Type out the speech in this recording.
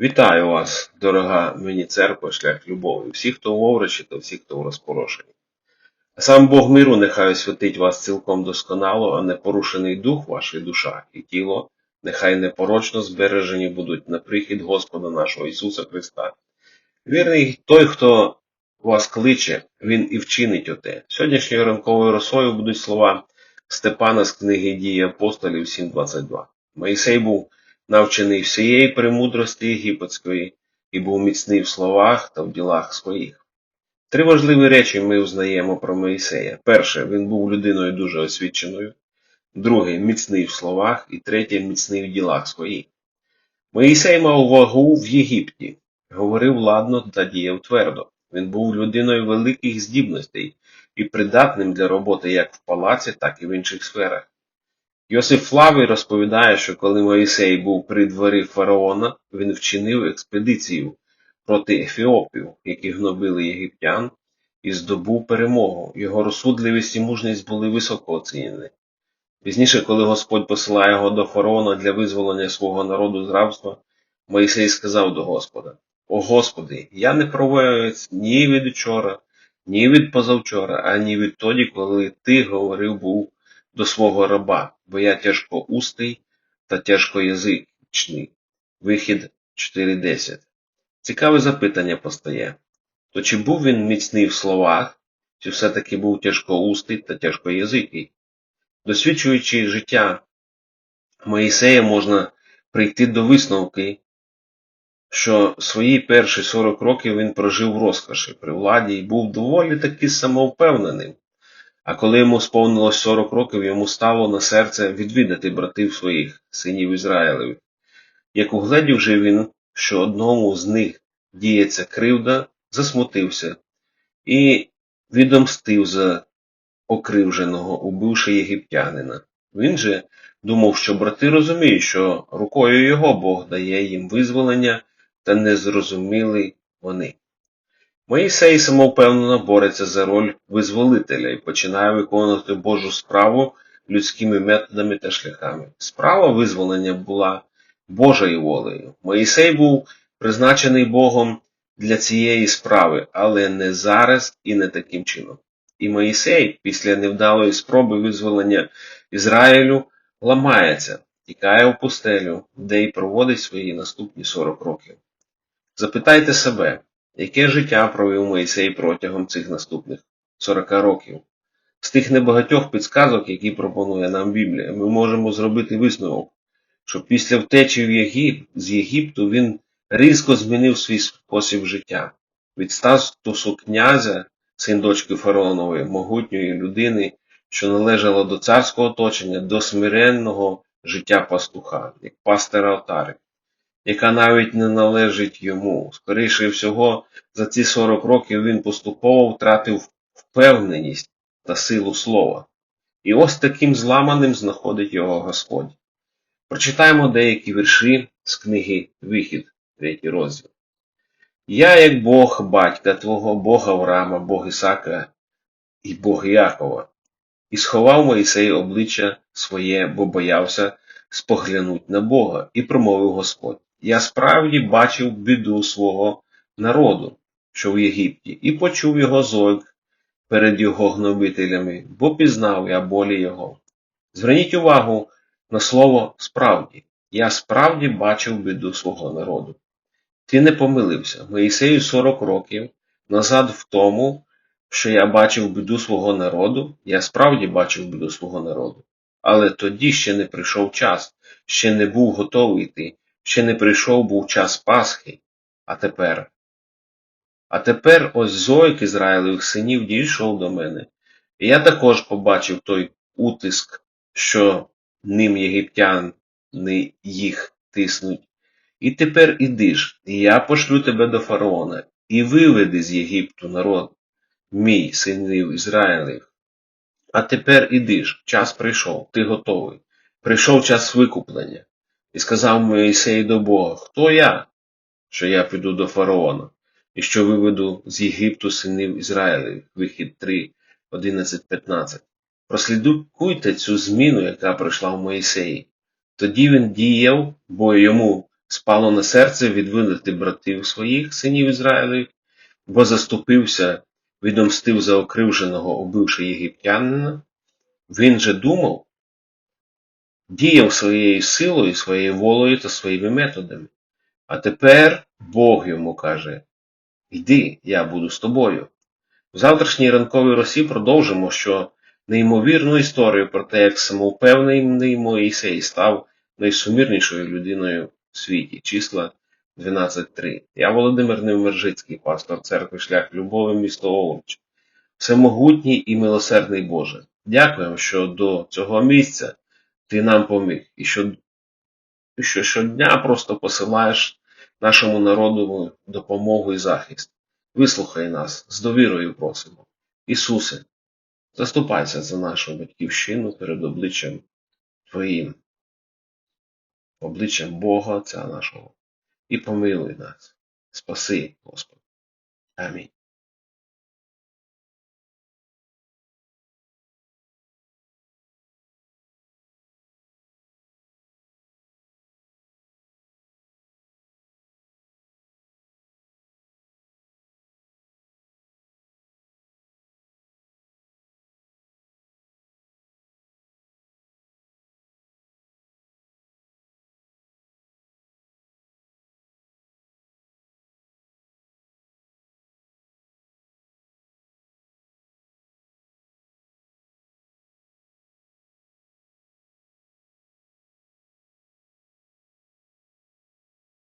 Вітаю вас, дорога мені церква, шлях любові, всі, хто в оврочі та всі, хто в розпорошенні. Сам Бог миру нехай освятить вас цілком досконало, а непорушений дух ваша душа і тіло, нехай непорочно збережені будуть на прихід Господа нашого Ісуса Христа. Вірний той, хто вас кличе, він і вчинить оте. Сьогоднішньою ранковою росою будуть слова Степана з книги дії апостолів 7.22. Моїсей був навчений всієї премудрості єгипетської і був міцний в словах та в ділах своїх. Три важливі речі ми узнаємо про Моїсея. Перше, він був людиною дуже освіченою. Друге, міцний в словах, і третє міцний в ділах своїх. Моїсей мав вагу в Єгипті, говорив ладно та діяв твердо. Він був людиною великих здібностей і придатним для роботи як в палаці, так і в інших сферах. Йосиф Флавий розповідає, що коли Моїсей був при дворі фараона, він вчинив експедицію проти ефіопів, які гнобили єгиптян, і здобув перемогу. Його розсудливість і мужність були високо оцінені. Пізніше, коли Господь посилає його до фараона для визволення свого народу з рабства, Моїсей сказав до Господа: О Господи, я не провоювець ні від учора, ні від позавчора, ані відтоді, коли ти говорив був до свого раба, бо я тяжкоустий та тяжкоязичний. Вихід 4.10. Цікаве запитання постає. То чи був він міцний в словах, чи все-таки був тяжкоустий та тяжкоязикий? Досвідчуючи життя Моїсея, можна прийти до висновки, що свої перші 40 років він прожив в розкоші при владі і був доволі таки самовпевненим. А коли йому сповнилось 40 років, йому стало на серце відвідати братів своїх, синів Ізраїлевих. Як угледів же він, що одному з них діється кривда, засмутився і відомстив за окривженого, убивши єгиптянина. Він же думав, що брати розуміють, що рукою його Бог дає їм визволення, та не зрозуміли вони. Моїсей самовпевнено бореться за роль визволителя і починає виконувати Божу справу людськими методами та шляхами. Справа визволення була Божою волею. Моїсей був призначений Богом для цієї справи, але не зараз і не таким чином. І Моїсей, після невдалої спроби визволення Ізраїлю, ламається, тікає в пустелю, де й проводить свої наступні 40 років. Запитайте себе, яке життя провів Моїсей протягом цих наступних 40 років? З тих небагатьох підсказок, які пропонує нам Біблія, ми можемо зробити висновок, що після втечі в Єгип... з Єгипту він різко змінив свій спосіб життя. Від статусу князя, син дочки фараонової, могутньої людини, що належала до царського оточення, до смиренного життя пастуха, як пастера отари яка навіть не належить йому. Скоріше всього, за ці 40 років він поступово втратив впевненість та силу слова. І ось таким зламаним знаходить його Господь. Прочитаємо деякі вірші з книги Вихід, третій розділ. Я, як Бог батька Твого, Бог Авраама, Бог Ісака і Бог Якова, і сховав Моїсей обличчя своє, бо боявся споглянуть на Бога, і промовив Господь. Я справді бачив біду свого народу, що в Єгипті, і почув його зойк перед його гнобителями, бо пізнав я болі його. Зверніть увагу на слово справді. Я справді бачив біду свого народу. Ти не помилився, Моїсею 40 років назад в тому, що я бачив біду свого народу, я справді бачив біду свого народу. Але тоді ще не прийшов час, ще не був готовий йти, Ще не прийшов був час Пасхи, а тепер. А тепер ось зойк Ізраїлевих синів дійшов до мене, і я також побачив той утиск, що ним єгиптяни їх тиснуть. І тепер іди ж, і я пошлю тебе до фараона, і виведи з Єгипту народ, мій синів Ізраїлів. А тепер іди ж, час прийшов, ти готовий. Прийшов час викуплення. І сказав Моїсей до Бога, Хто я, що я піду до фараона, і що виведу з Єгипту синів Ізраїлів, вихід 3, 11, 15. Прослідкуйте цю зміну, яка прийшла в Моїсеї. Тоді він діяв, бо йому спало на серце відвинути братів своїх, синів Ізраїлів, бо заступився, відомстив за окривженого, убивши єгиптянина. Він же думав, діяв своєю силою, своєю волею та своїми методами. А тепер Бог йому каже: Йди, я буду з тобою. В завтрашній ранковій росі продовжимо, що неймовірну історію про те, як самовпевнений Моїсей став найсумірнішою людиною в світі. Числа 12.3. Я Володимир Невмержицький, пастор церкви Шлях Любові, місто Овруч. Всемогутній і милосердний Боже. Дякуємо, що до цього місця ти нам поміг, і що, що щодня просто посилаєш нашому народу допомогу і захист. Вислухай нас, з довірою просимо. Ісусе, заступайся за нашу батьківщину перед обличчям Твоїм, обличчям Бога Отця нашого, і помилуй нас. Спаси, Господи. Амінь.